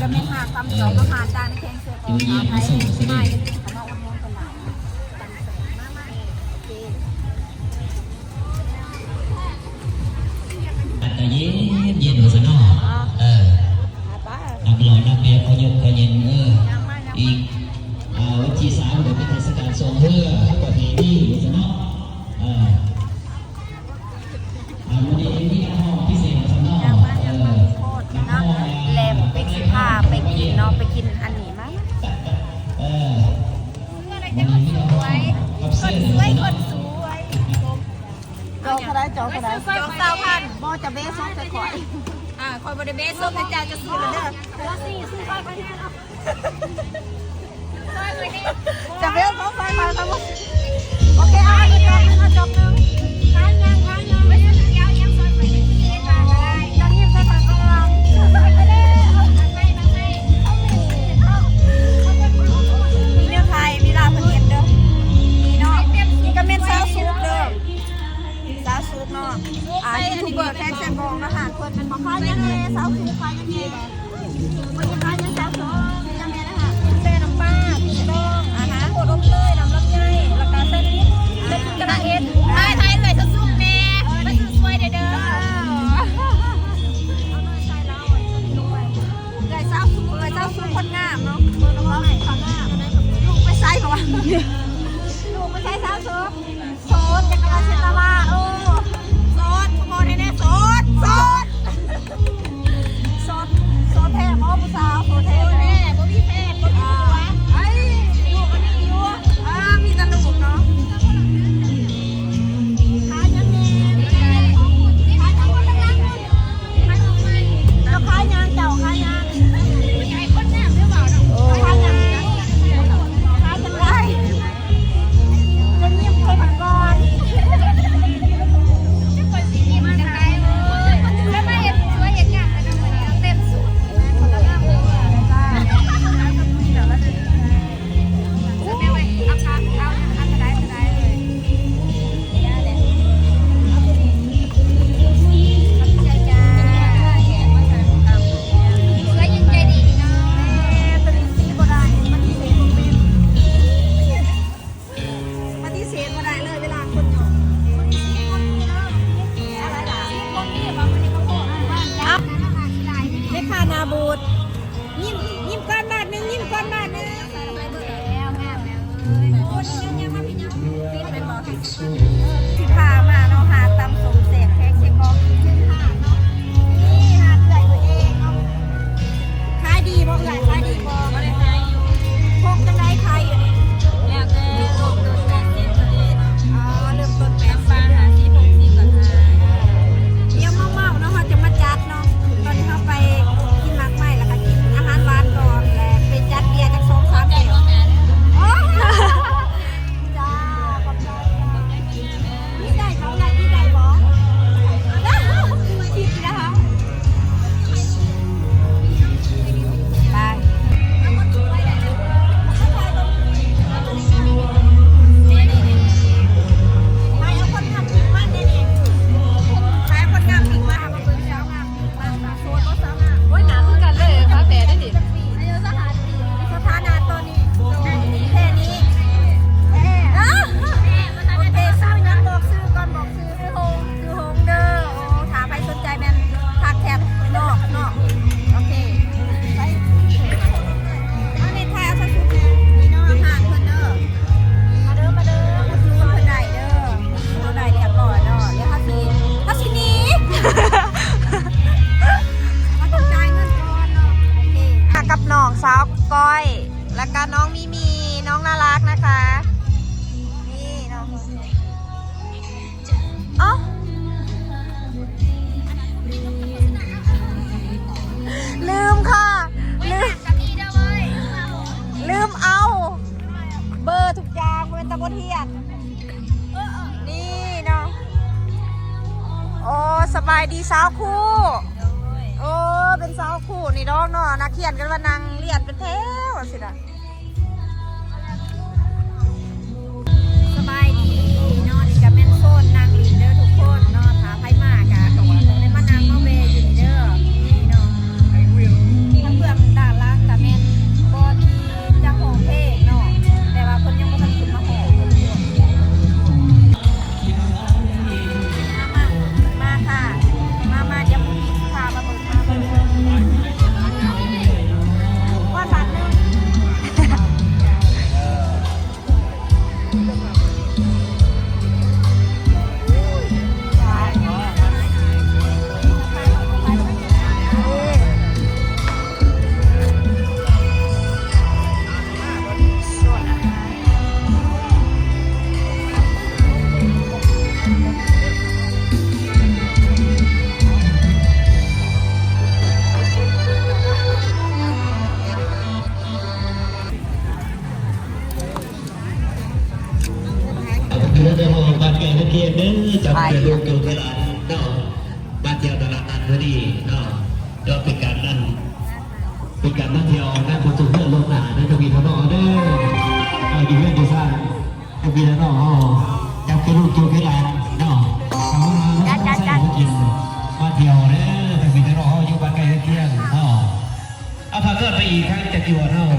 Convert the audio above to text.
จะไม่หากความเกี่ยาจนแข็งเสือตัมาไปไม่มาอุดมกันหลายจังงมากมากเแต่เย็นเย็นหัวสนอเออ คอยอ่าคอยบริเวณส้มนะจ๊ะจะซื้อแล้วเด้อซื้อซื้อคอยไปแน่เอาจะไปเอาของไฟมาแล้วครับโอเคเอาไปจบเอาจบหนึ่ง so สบายดีสาวคู่ โอ้ เป็นสาวคู่นี่น้องเนาะนักเขียนกันว่านางเรียนเป็นแถวสินะ บ้านแก่นักเรียนเด้อจับไปลูกอยู่เวลาเนาะบ้าเที่ยวตลาดนัดพอดีเนาะก็เป็นการนั่นเป็นการมาเที่ยวนั่งประตูเพื่อนลงหนาในทวีทนอเด้อเอาอยู่เพื่อนอยู่สร้างทวีทนอจับไปลูกอยู่เวลาเนาะเอามาแล้วก็ใส่หัวกินมาเที่ยวเด้อทวีทนออยู่บ้านแก่นักเรียนเนาะเอาพาเกิดไปอีกครั้งจะอยู่เนาะ